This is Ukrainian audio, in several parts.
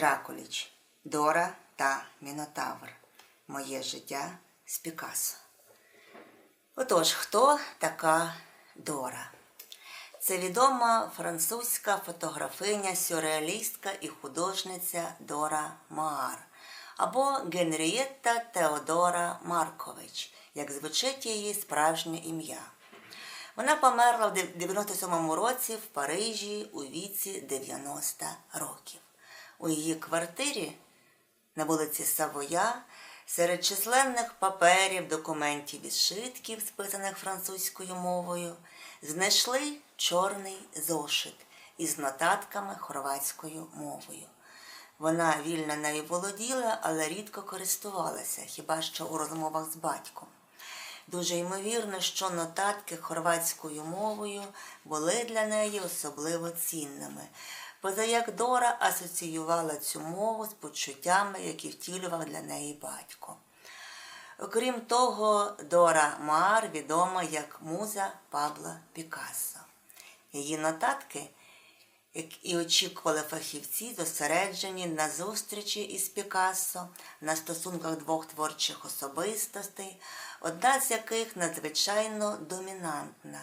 Дракуліч, Дора та Мінотавр. Моє життя з Пікассо. Отож, хто така Дора? Це відома французька фотографиня, сюрреалістка і художниця Дора Маар або Генрієтта Теодора Маркович, як звучить її справжнє ім'я. Вона померла в 97-му році в Парижі у віці 90 років. У її квартирі на вулиці Савоя серед численних паперів, документів і шитків, списаних французькою мовою, знайшли чорний зошит із нотатками хорватською мовою. Вона вільно нею володіла, але рідко користувалася, хіба що у розмовах з батьком. Дуже ймовірно, що нотатки хорватською мовою були для неї особливо цінними, поза як Дора асоціювала цю мову з почуттями, які втілював для неї батько. Окрім того, Дора Маар відома як муза Пабла Пікассо. Її нотатки, як і очікували фахівці, зосереджені на зустрічі із Пікассо, на стосунках двох творчих особистостей, одна з яких надзвичайно домінантна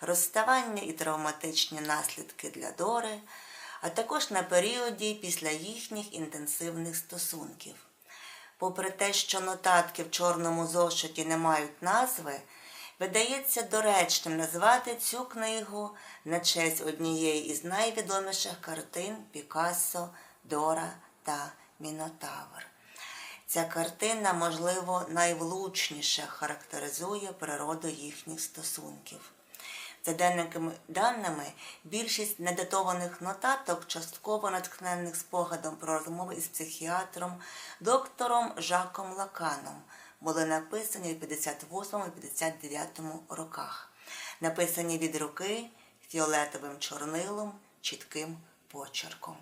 розставання і травматичні наслідки для Дори, а також на періоді після їхніх інтенсивних стосунків. Попри те, що нотатки в чорному зошиті не мають назви, видається доречним назвати цю книгу на честь однієї із найвідоміших картин Пікассо, Дора та Мінотавр. Ця картина, можливо, найвлучніше характеризує природу їхніх стосунків. За деякими даними, більшість недатованих нотаток, частково натхнених спогадом про розмови із психіатром доктором Жаком Лаканом, були написані в 58-59 роках, написані від руки фіолетовим чорнилом, чітким почерком.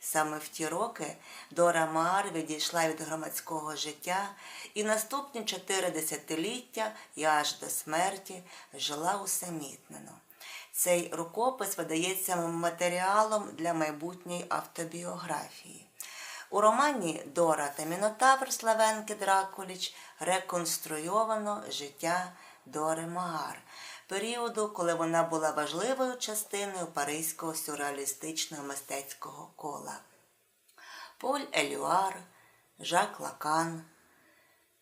Саме в ті роки Дора Маар відійшла від громадського життя і наступні чотири десятиліття і аж до смерті жила усамітнено. Цей рукопис видається матеріалом для майбутньої автобіографії. У романі Дора та Мінотавр Славенки Дракуліч реконструйовано життя Дори Маар, періоду, коли вона була важливою частиною паризького сюрреалістичного мистецького кола. Поль Елюар, Жак Лакан,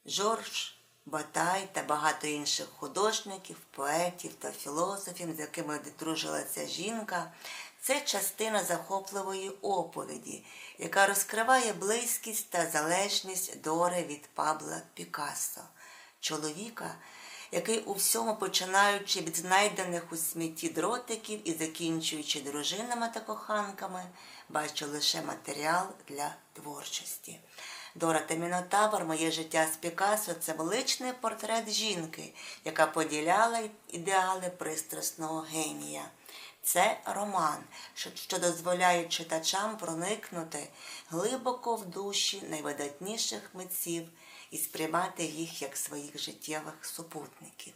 Жорж Батай та багато інших художників, поетів та філософів, з якими дружила ця жінка, це частина захопливої оповіді, яка розкриває близькість та залежність Дори від Пабла Пікассо, чоловіка, який у всьому, починаючи від знайдених у смітті дротиків і закінчуючи дружинами та коханками, бачив лише матеріал для творчості. Дора та Мінотавр, моє життя з Пікассо – це величний портрет жінки, яка поділяла ідеали пристрасного генія. Це роман, що дозволяє читачам проникнути глибоко в душі найвидатніших митців і сприймати їх як своїх життєвих супутників.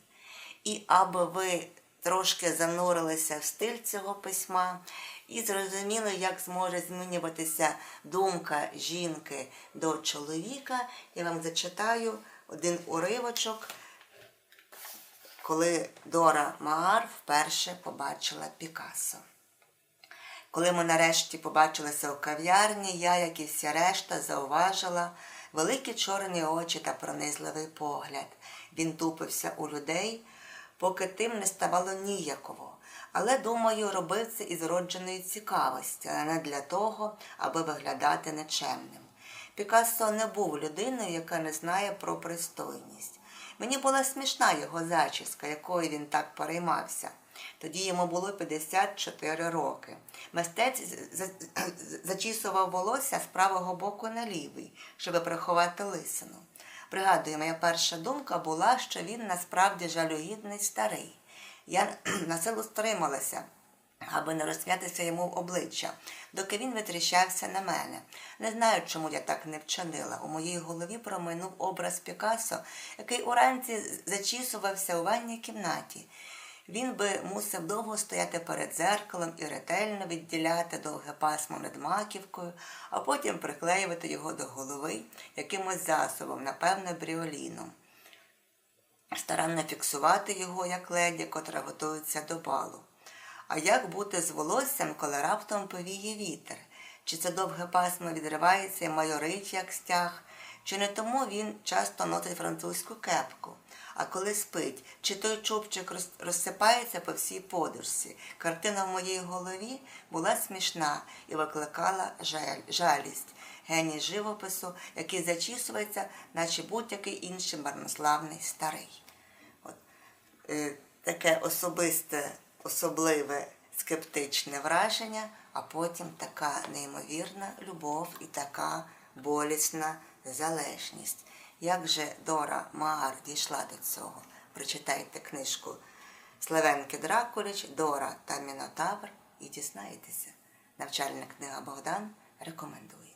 І аби ви трошки занурилися в стиль цього письма і зрозуміли, як зможе змінюватися думка жінки до чоловіка, я вам зачитаю один уривочок, коли Дора Маар вперше побачила Пікассо. Коли ми нарешті побачилися у кав'ярні, я, як і вся решта, зауважила великі чорні очі та пронизливий погляд. Він тупився у людей, поки тим не ставало ніяково. Але, думаю, робив це із родженої цікавості, а не для того, аби виглядати нечемним. Пікассо не був людиною, яка не знає про пристойність. Мені була смішна його зачіска, якою він так переймався. Тоді йому було 54 роки. Мистець зачісував волосся з правого боку на лівий, щоб приховати лисину. Пригадую, моя перша думка була, що він насправді жалюгідний старий. Я на силу стрималася, аби не розсмятися йому в обличчя, доки він витріщався на мене. Не знаю, чому я так не вчинила. У моїй голові проминув образ Пікассо, який уранці зачісувався у ванній кімнаті. Він би мусив довго стояти перед дзеркалом і ретельно відділяти довге пасмо над маківкою, а потім приклеювати його до голови якимось засобом, напевне, бріоліном. Старанно фіксувати його, як леді, котра готується до балу. А як бути з волоссям, коли раптом повіє вітер? Чи це довге пасмо відривається і майорить, як стяг? Чи не тому він часто носить французьку кепку? А коли спить, чи той чубчик розсипається по всій подушці? Картина в моїй голові була смішна і викликала жаль, жалість. Геній живопису, який зачісується, наче будь-який інший марнославний старий. От, е, таке особисте, особливе скептичне враження, а потім така неймовірна любов і така болісна залежність. Як же Дора Маар дійшла до цього? Прочитайте книжку Славенки Дракуліч, Дора та Мінотавр і дізнаєтеся. Навчальна книга Богдан рекомендує.